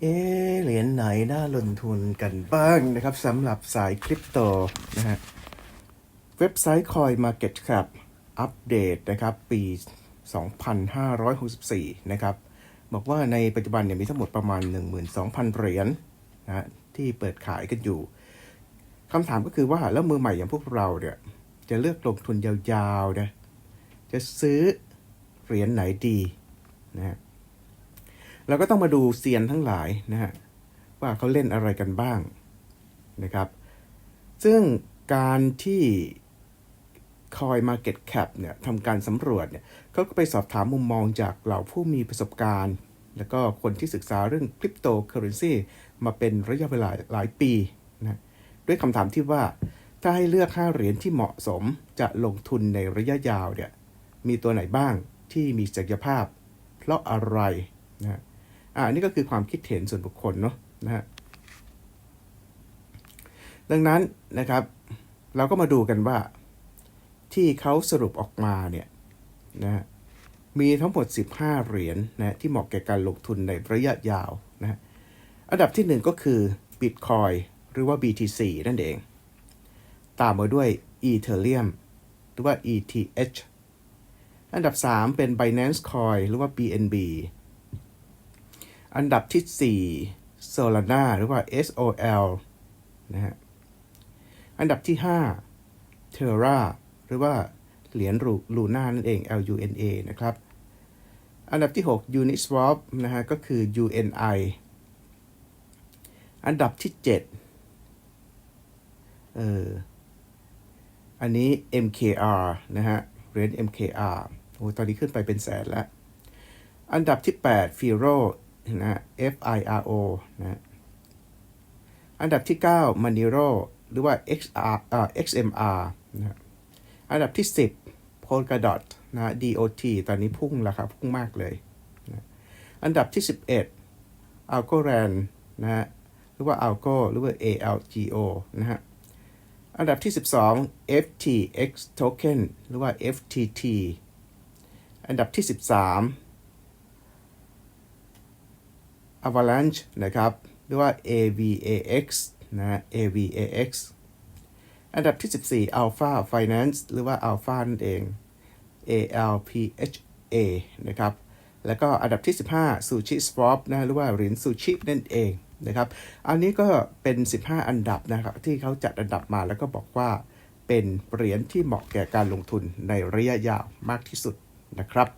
เอเหรียญไหนน่าลงทุนกันบ้างนะครับสำหรับสายคริปโตนะฮะเว็บไซต์ Coin Market Cap อัปเดตนะครับ ปี 2564 นะครับ บอกว่าในปัจจุบันเนี่ยมีทั้งหมดประมาณ 12,000 เหรียญนะฮะที่เปิดขายกันอยู่คำถามก็คือว่าแล้วมือใหม่อย่างพวกเราเนี่ยจะเลือกลงทุนยาวๆนะจะซื้อเหรียญไหนดีนะฮะ เราก็ต้องมาดูเซียนทั้งหลายนะฮะว่าเขาเล่นอะไรกันบ้างนะครับ ซึ่งการที่ Coin Market Cap เนี่ยทำการสำรวจเนี่ยเขาก็ไปสอบถามมุมมองจากเหล่าผู้มีประสบการณ์ แล้วก็คนที่ศึกษาเรื่องคริปโตเคอเรนซีมาเป็นระยะเวลาหลายปีนะด้วยคำถามที่ว่าถ้าให้เลือก5เหรียญที่เหมาะสมจะลงทุนในระยะยาวเนี่ยมีตัวไหนบ้างที่มีศักยภาพ เพราะอะไรนะ อ่านี่ก็คือความคิดเห็นส่วนบุคคลเนาะนะฮะดังนั้นนะครับ เราก็มาดูกันว่าที่เขาสรุปออกมาเนี่ยนะฮะมีทั้งหมด 15 เหรียญนะที่เหมาะแก่การลงทุนในระยะยาวนะฮะอันดับที่หนึ่งก็คือ Bitcoin หรือว่า BTC นั่นเอง ตามมาด้วย Ethereum หรือว่า ETH อันดับ 3 เป็น Binance Coin หรือว่า BNB อันดับที่ 4 Solana หรือว่า SOL นะฮะ อันดับที่ 5 Terra หรือว่าเหรียญลูน่านั่นเอง LUNA นะครับ อันดับที่ 6 Uniswap นะฮะ ก็คือ UNI อันดับที่ 7 เออ อันนี้ MKR นะฮะ เหรียญ MKR โอ้ตอนนี้ขึ้นไปเป็นแสนแล้ว อันดับที่ 8 Firo ฮะ FIRO นะอันดับที่ 9 Manero หรือว่า XR อ่า XMR นะอันดับที่ 10 Polkadot นะ DOT ตอนนี้พุ่งราคาพุ่งมากเลยนะอันดับที่ 11 Algorand นะฮะหรือว่า Algo หรือว่า ALGO นะฮะอันดับที่ 12 FTX Token หรือว่า FTT อันดับที่ 13 Avalanche นะครับหรือว่า AVAX นะ AVAX อันดับที่ 14 Alpha Finance หรือว่า Alpha นั่นเอง ALPHA นะครับ แล้วก็อันดับที่ 15 Sushi Swap นะหรือว่าเหรียญซูชินั่นเองนะครับ อันนี้ก็เป็น 15 อันดับนะครับที่เขาจัดอันดับมาแล้วก็บอกว่าเป็นเหรียญที่เหมาะแก่การลงทุนในระยะยาวมากที่สุดนะครับ